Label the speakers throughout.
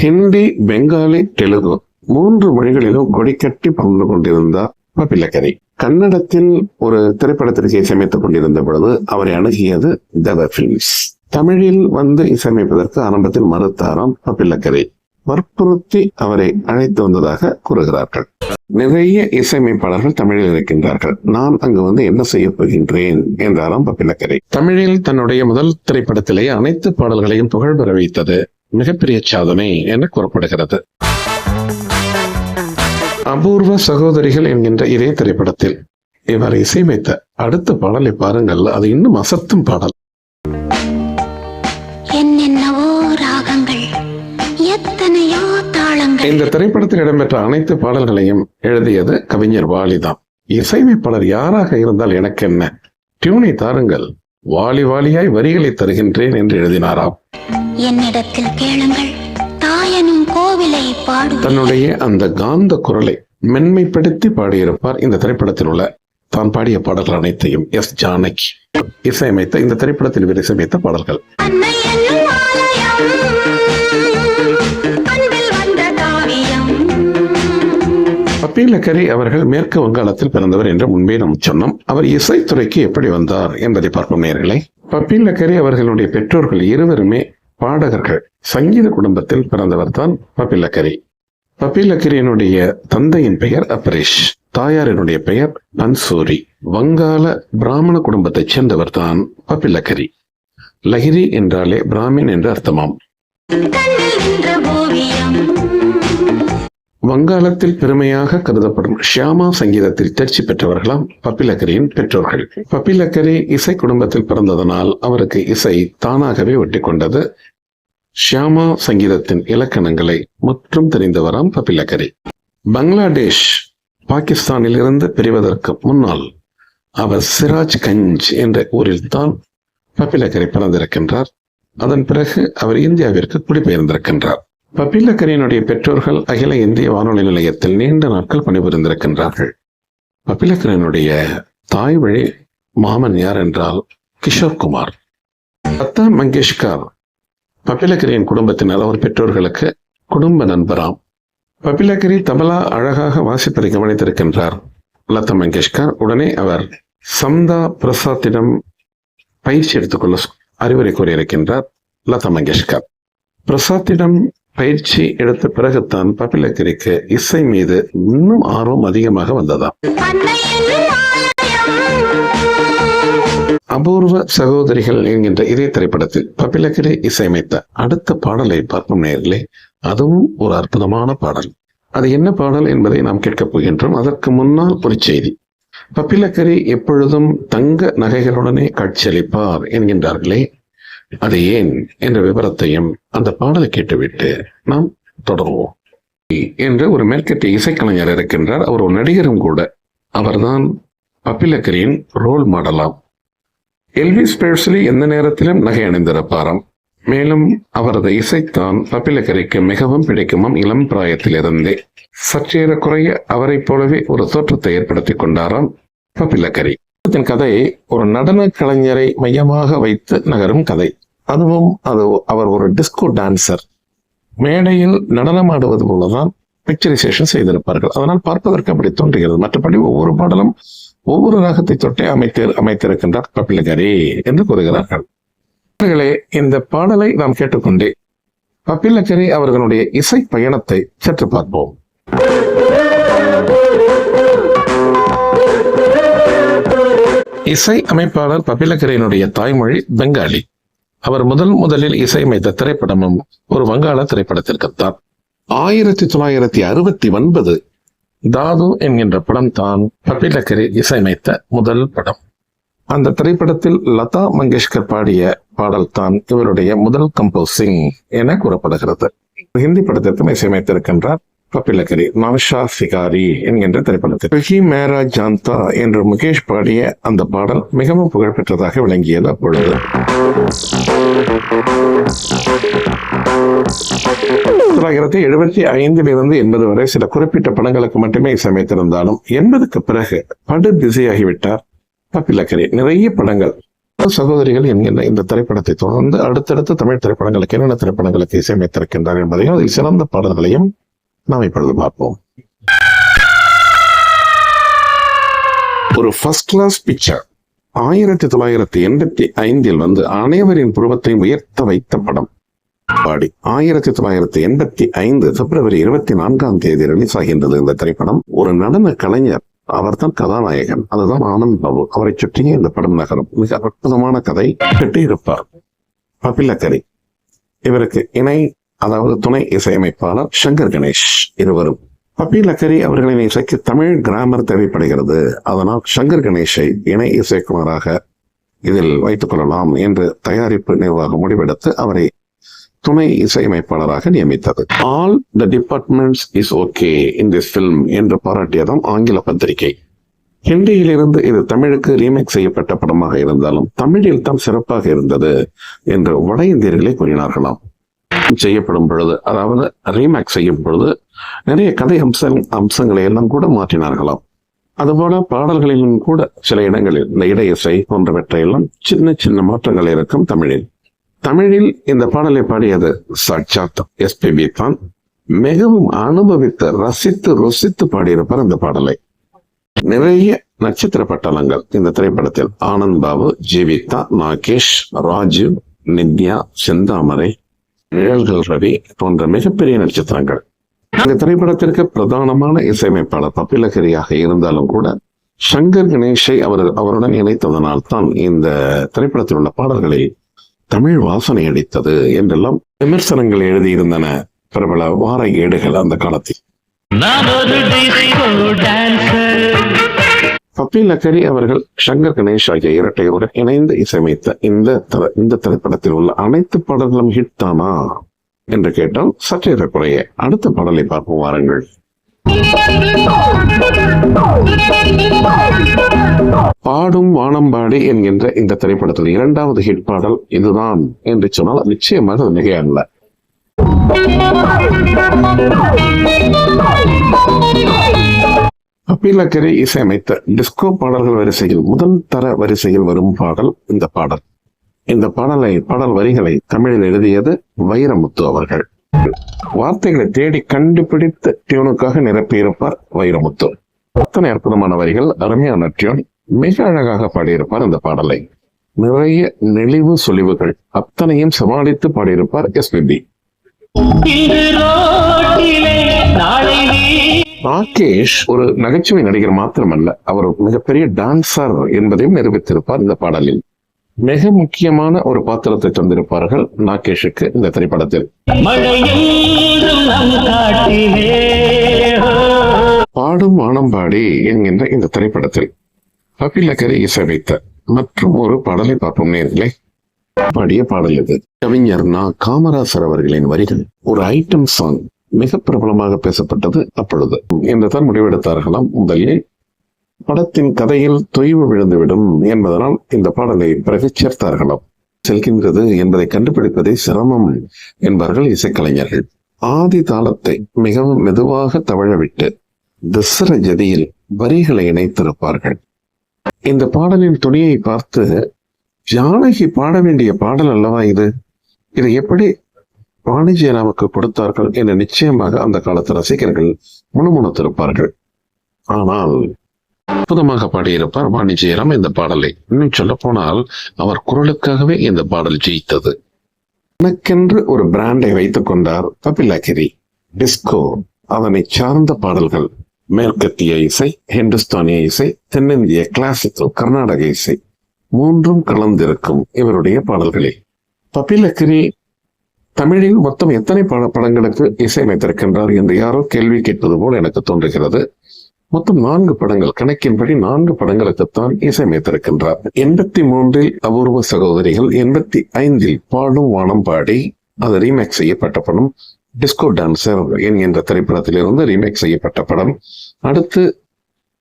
Speaker 1: ஹிந்தி பெங்காலி தெலுங்கு மூன்று மொழிகளிலும் கொடிக்கட்டி பறந்து கொண்டிருந்தார் பப்பிலக்கரை. கன்னடத்தில் ஒரு திரைப்படத்திற்கு இசையமைத்துக் கொண்டிருந்த பொழுது அவரை அணுகியது தவ பிலிம்ஸ் தமிழில் வந்து இசையமைப்பதற்கு ஆரம்பத்தில் மறுத்தாராம் பப்பிலக்கரை. வற்புறுத்தி அவரை அழைத்து வந்ததாக கூறுகிறார்கள். நிறைய இசையமைப்பாளர்கள் தமிழில் இருக்கின்றார்கள். நான் அங்கு வந்து என்ன செய்ய போகின்றேன் என்றாராம் பப்பிலக்கரை. தமிழில் தன்னுடைய முதல் திரைப்படத்திலேயே அனைத்து பாடல்களையும் புகழ் பெற வைத்தது மிகப்பெரிய சாதனை என்று கூறப்படுகிறது. அபூர்வ சகோதரிகள் என்கின்ற இதே திரைப்படத்தில் இவர் இசையமைத்த அடுத்த பாடலை பாருங்கள். அது இன்னும் அசத்தும் பாடல். இந்த திரைப்படத்தில் இடம்பெற்ற அனைத்து பாடல்களையும் எழுதியது கவிஞர் வாலிதான். இசையமைப்பாளர் யாராக இருந்தால் எனக்கு என்ன டியூனை தாருங்கள். வாலி வாலியாய் வரிகளை தருகின்றேன் என்று எழுதினாராம்.
Speaker 2: என்னிடத்தில் கேளுங்கள். தாயனும் கோவிலை பாடு
Speaker 1: தன்னுடைய அந்த காந்த குரலை மென்மைப்படுத்தி பாடியிருப்பார் இந்த திரைப்படத்தில் உள்ள தான் பாடிய பாடல்கள் அனைத்தையும் எஸ் ஜானகி இசையமைத்த இந்த திரைப்படத்தில் இவர் இசையமைத்த பாடல்கள். பப்பீலக்கரி அவர்கள் மேற்கு வங்காளத்தில் பிறந்தவர் என்று முன்பே நாம் சொன்னோம். அவர் இசைத்துறைக்கு எப்படி வந்தார் என்பதை பார்ப்போம் நேர்களை. பப்பீலக்கரி அவர்களுடைய பெற்றோர்கள் இருவருமே பாடகர்கள். சங்கீத குடும்பத்தில் பிறந்தவர் தான் பப்பிலக்கரி பப்பிலக்கரியினுடைய தந்தையின் பெயர் அபரேஷ். தாயாரினுடைய பெயர் பன்சூரி வங்காள பிராமண குடும்பத்தைச் சேர்ந்தவர் தான் பப்பிலக்கரி லஹிரி என்றாலே பிராமின் என்று அர்த்தமாம். வங்காளத்தில் பெருமையாக கருதப்படும் ஷியாமா சங்கீதத்தில் தேர்ச்சி பெற்றவர்களாம் பப்பிலக்கரியின் பெற்றோர்கள். பப்பிலக்கரி இசை குடும்பத்தில் பிறந்ததனால் அவருக்கு இசை தானாகவே ஒட்டிக்கொண்டது. ஷியாமா சங்கீதத்தின் இலக்கணங்களை முற்றும் தெரிந்தவராம் பப்பிலக்கரி. பங்களாதேஷ் பாகிஸ்தானில் இருந்து பிரிவதற்கு முன்னால் அவர் சிராஜ் கஞ்ச் என்ற ஊரில் தான் பப்பிலக்கரி பிறந்திருக்கின்றார். அதன் பிறகு அவர் இந்தியாவிற்கு குடிபெயர்ந்திருக்கின்றார். பப்பிலக்கரையினுடைய பெற்றோர்கள் அகில இந்திய வானொலி நிலையத்தில் நீண்ட நாட்கள் பணிபுரிந்திருக்கின்றார்கள். பப்பிலக்கரையினுடைய தாய் வழி மாமன் யார் என்றால் கிஷோர் குமார். லதா மங்கேஷ்கர் பப்பிலக்கரியின் குடும்பத்தினர் அவர் பெற்றோர்களுக்கு குடும்ப நண்பராம். பப்பிலக்கரி தபலா அழகாக வாசிப்பதை கவனித்திருக்கின்றார் லதா மங்கேஷ்கர். உடனே அவர் சம்தா பிரசாத்திடம் பயிற்சி எடுத்துக்கொள்ள அறிவுரை கூறியிருக்கின்றார் லதா மங்கேஷ்கர். பிரசாத்திடம் பயிற்சி எடுத்த பிறகுதான் பப்பிலக்கரிக்கு இசை மீது இன்னும் ஆர்வம் அதிகமாக வந்ததாம். அபூர்வ சகோதரிகள் என்கின்ற இதே திரைப்படத்தில் பப்பிலக்கரி இசையமைத்த அடுத்த பாடலை பார்க்கும் நேரிலே அதுவும் ஒரு அற்புதமான பாடல். அது என்ன பாடல் என்பதை நாம் கேட்கப் போகின்றோம். அதற்கு முன்னால் ஒரு செய்தி. பப்பிலக்கரி எப்பொழுதும் தங்க நகைகளுடனே காட்சியளிப்பார் என்கின்றார்களே அது ஏன் என்ற விவரத்தையும் அந்த பாடலை கேட்டுவிட்டு நாம் தொடருவோம். என்ற ஒரு மேற்கத்திய இசைக்கலைஞர் இருக்கின்றார். அவர் ஒரு நடிகரும் கூட. அவர்தான் பப்பிலக்கரியின் ரோல் மாடலாம் எல்விஸ் பேர்ஸ்லி எந்த நேரத்திலும் நகை அணிந்திருப்பாராம். மேலும் அவரது இசைத்தான் பப்பிலக்கரிக்கு மிகவும் பிடிக்குமாம் இளம் பிராயத்திலிருந்தே. சற்றேறக்குறைய அவரைப் போலவே ஒரு தோற்றத்தை ஏற்படுத்திக் கொண்டாராம் பப்பிலக்கரி. இதன் கதை ஒரு நடன கலைஞரை மையமாக வைத்து நகரும் கதை. அதுவும் அது அவர் ஒரு டிஸ்கோ டான்சர் மேடையில் நடனமாடுவது போலதான் பிக்சரைசேஷன் செய்திருப்பார்கள். அதனால் பார்ப்பதற்கு அப்படி தோன்றுகிறது. மற்றபடி ஒவ்வொரு பாடலும் ஒவ்வொரு ராகத்தை தொட்டே அமைத்து அமைத்திருக்கின்றார் பப்பிலகரி என்று கூறுகிறார்கள். அவர்களே இந்த பாடலை நாம் கேட்டுக்கொண்டே பப்பிலக்கரி அவர்களுடைய இசை பயணத்தை சற்று பார்ப்போம். இசை அமைப்பாளர் பப்பிலக்கரியினுடைய தாய்மொழி பெங்காலி. அவர் முதல் முதலில் இசையமைத்த திரைப்படமும் ஒரு வங்காள திரைப்படத்திற்குத்தான். ஆயிரத்தி தொள்ளாயிரத்தி அறுபத்தி ஒன்பது தாது என்கின்ற படம் தான் பபிலக்கரி இசையமைத்த முதல் படம். அந்த திரைப்படத்தில் லதா மங்கேஷ்கர் பாடிய பாடல் தான் இவருடைய முதல் கம்போசிங் என கூறப்படுகிறது. ஹிந்தி படத்திற்கும் இசையமைத்திருக்கின்றார் கபிலகரி நவஷா சிகாரி என்கின்ற திரைப்படத்தில். ரஹி மேரா ஜாந்தா என்று முகேஷ் பாடிய அந்த பாடல் மிகவும் புகழ்பெற்றதாக விளங்கியது அப்பொழுது. தொள்ளாயிரத்தி எழுபத்தி ஐந்திலிருந்து எண்பது வரை சில குறிப்பிட்ட படங்களுக்கு மட்டுமே இசையமைத்திருந்தாலும் எண்பதுக்கு பிறகு படு பிஸியாகிவிட்டார் கபிலகரி நிறைய படங்கள். சகோதரிகள் என்கின்ற இந்த திரைப்படத்தை தொடர்ந்து அடுத்தடுத்த தமிழ் திரைப்படங்களுக்கு என்னென்ன திரைப்படங்களுக்கு இசையமைத்திருக்கின்றார் என்பதையும் அதில் சிறந்த பாடல்களையும் நாம் இப்பொழுது பார்ப்போம். ஒரு ஃபர்ஸ்ட் கிளாஸ் பிக்சர் ஆயிரத்தி தொள்ளாயிரத்தி எண்பத்தி ஐந்தில் வந்து அனைவரின் புருவத்தை உயர்த்த வைத்த படம். பாடி. ஆயிரத்தி தொள்ளாயிரத்தி எண்பத்தி ஐந்து பிப்ரவரி இருபத்தி நான்காம் தேதி ரிலீஸ் ஆகின்றது இந்த திரைப்படம். ஒரு நடன கலைஞர் அவர்தான் கதாநாயகன். அதுதான் ஆனந்த் பாபு. அவரை சுற்றியே இந்த படம் நகரும். மிக அற்புதமான கதை. கட்டியிருப்பார் பபிலக்கரி இவருக்கு இணை அதாவது துணை இசையமைப்பாளர் சங்கர் கணேஷ் இருவரும். பப்பி லக்கரி அவர்களின் இசைக்கு தமிழ் கிராமர் தேவைப்படுகிறது. அதனால் சங்கர் கணேஷை இணை இசைக்குமாராக இதில் வைத்துக் கொள்ளலாம் என்று தயாரிப்பு நிர்வாகம் முடிவெடுத்து அவரை துணை இசையமைப்பாளராக நியமித்தது. All the departments is okay in this film என்று பாராட்டியதும் ஆங்கில பத்திரிகை. ஹிந்தியிலிருந்து இது தமிழுக்கு ரீமேக் செய்யப்பட்ட படமாக இருந்தாலும் தமிழில் தான் சிறப்பாக இருந்தது என்று வட இந்தியர்களே கூறினார்களாம். செய்யப்படும் பொழுது அதாவது ரீமேக் செய்யும் பொழுது நிறைய கதை அம்ச அம்சங்களை எல்லாம் கூட மாற்றினார்களாம். அதுபோல பாடல்களிலும் கூட சில இடங்களில் இந்த இடை இசை போன்றவற்றை எல்லாம் சின்ன சின்ன மாற்றங்கள் இருக்கும் தமிழில். தமிழில் இந்த பாடலை பாடியது சாட்சாத் எஸ்பிபி தான். மிகவும் அனுபவித்து ரசித்து ருசித்து பாடியிருப்பார் இந்த பாடலை. நிறைய நட்சத்திர பட்டலங்கள் இந்த திரைப்படத்தில் ஆனந்த் பாபு ஜீவிதா நாகேஷ் ராஜீவ் நித்யா செந்தாமரை நிழல்கள் ரவி போன்ற மிகப்பெரிய நட்சத்திரங்கள். இந்த திரைப்படத்திற்கு பிரதானமான இசையமைப்பாளர் பப்பிலகரியாக இருந்தாலும் கூட சங்கர் கணேஷை அவர் அவருடன் இணைத்ததனால் தான் இந்த திரைப்படத்தில் உள்ள பாடல்களை தமிழ் வாசனை அடித்தது என்றெல்லாம் விமர்சனங்கள் எழுதியிருந்தன பிரபல வார ஏடுகள் அந்த காலத்தில். பப்பி லக்கரி அவர்கள் சங்கர் கணேஷ் ஆகிய இரட்டையருடன் இணைந்து இசையமைத்த இந்த இந்த திரைப்படத்தில் உள்ள அனைத்து பாடல்களும் ஹிட் தானா? என்று கேட்டால் சற்றே குறைய அடுத்த பாடலை பார்ப்போம் வாருங்கள். பாடும் வானம்பாடி என்கின்ற இந்த திரைப்படத்தில் இரண்டாவது ஹிட் பாடல் இதுதான் என்று சொன்னால் நிச்சயமாக அது அல்ல அப்பீலக்கரை இசையமைத்த டிஸ்கோ பாடல்கள் வரிசையில் முதல் தர வரிசையில் வரும் பாடல் இந்த பாடல். இந்த பாடலை பாடல் வரிகளை தமிழில் எழுதியது வைரமுத்து அவர்கள். வார்த்தைகளை தேடி கண்டுபிடித்து டியூனுக்காக நிரப்பியிருப்பார் வைரமுத்து. அத்தனை அற்புதமான வரிகள் அருமையான டியூன் மிக அழகாக பாடியிருப்பார் இந்த பாடலை. நிறைய நெளிவு சொலிவுகள் அத்தனையும் சமாளித்து பாடியிருப்பார் எஸ்பிபி ராகேஷ் ஒரு நகைச்சுவை நடிகர் மாத்திரமல்ல அவர் மிகப்பெரிய டான்சர் என்பதையும் நிரூபித்திருப்பார் இந்த பாடலில். மிக முக்கியமான ஒரு பாத்திரத்தை தந்திருப்பார்கள் நாகேஷுக்கு இந்த திரைப்படத்தில். பாடும் வானம்பாடி என்கின்ற இந்த திரைப்படத்தில் கபிலக்கரை இசைவைத்த மற்றும் ஒரு பாடலை பார்ப்போம் நேர்களே. பாடிய பாடல் இது. கவிஞர் நா. காமராசர் அவர்களின் வரிகள். ஒரு ஐட்டம் சாங் மிக பிரபலமாக பேசப்பட்டது அப்பொழுது. என்று தான் முடிவெடுத்தார்களாம். முதலில் படத்தின் கதையில் தொய்வு விழுந்துவிடும் என்பதனால் இந்த பாடலை பிறகு சேர்த்தார்களாம். செல்கின்றது என்பதை கண்டுபிடிப்பதே சிரமம் என்பார்கள் இசைக்கலைஞர்கள். ஆதி தாளத்தை மிகவும் மெதுவாக தவழவிட்டு தசர ஜதியில் வரிகளை இணைத்திருப்பார்கள். இந்த பாடலின் துணியை பார்த்து ஜானகி பாட வேண்டிய பாடல் அல்லவா இது? இதை எப்படி வாணிஜிய ஜெயராமுக்கு கொடுத்தார்கள் என நிச்சயமாக அந்த காலத்து ரசிகர்கள் முணுமுணுத்திருப்பார்கள் ஆனால் அற்புதமாக பாடியிருப்பார் வாணிஜெயராம் இந்த பாடலை. இன்னும் சொல்ல போனால் அவர் குரலுக்காகவே இந்த பாடல் ஜெயித்தது. தனக்கென்று ஒரு பிராண்டை வைத்துக் கொண்டார் கபிலாகிரி டிஸ்கோ அதனை சார்ந்த பாடல்கள். மேற்கத்திய இசை ஹிந்துஸ்தானிய இசை தென்னிந்திய கிளாசிக்கல் கர்நாடக இசை. மூன்றும் கலந்திருக்கும் இவருடைய பாடல்களில் பப்பிலக்கிரி தமிழில் மொத்தம் எத்தனை பட படங்களுக்கு இசையமைத்திருக்கின்றார் என்று யாரோ கேள்வி கேட்பது போல் எனக்கு தோன்றுகிறது. மொத்தம் நான்கு படங்கள் கணக்கின்படி நான்கு படங்களுக்குத்தான் இசையமைத்திருக்கின்றார். எண்பத்தி மூன்றில் அபூர்வ சகோதரிகள் எண்பத்தி ஐந்தில் பாடும் வானம் பாடி அது ரீமேக் செய்யப்பட்ட படம் டிஸ்கோ டான்சர் என்கின்ற திரைப்படத்திலிருந்து ரீமேக் செய்யப்பட்ட படம். அடுத்து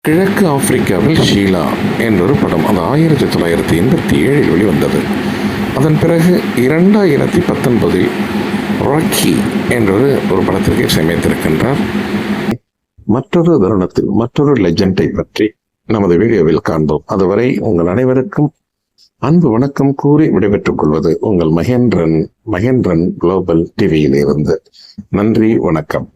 Speaker 1: கிழக்கு ஆப்பிரிக்காவில் ஷீலா என்றொரு படம் அது ஆயிரத்தி தொள்ளாயிரத்தி எண்பத்தி ஏழில் வெளிவந்தது. அதன் பிறகு இரண்டாயிரத்தி பத்தொன்பதில் ராக்கி என்றொரு ஒரு படத்திற்கு இசையமைத்திருக்கின்றார் மற்றொரு தருணத்தில் மற்றொரு லெஜெண்டை பற்றி நமது வீடியோவில் காண்போம். அதுவரை உங்கள் அனைவருக்கும் அன்பு வணக்கம் கூறி விடைபெற்றுக் கொள்வது உங்கள் மகேந்திரன் மகேந்திரன் குளோபல் டிவியிலிருந்து நன்றி வணக்கம்.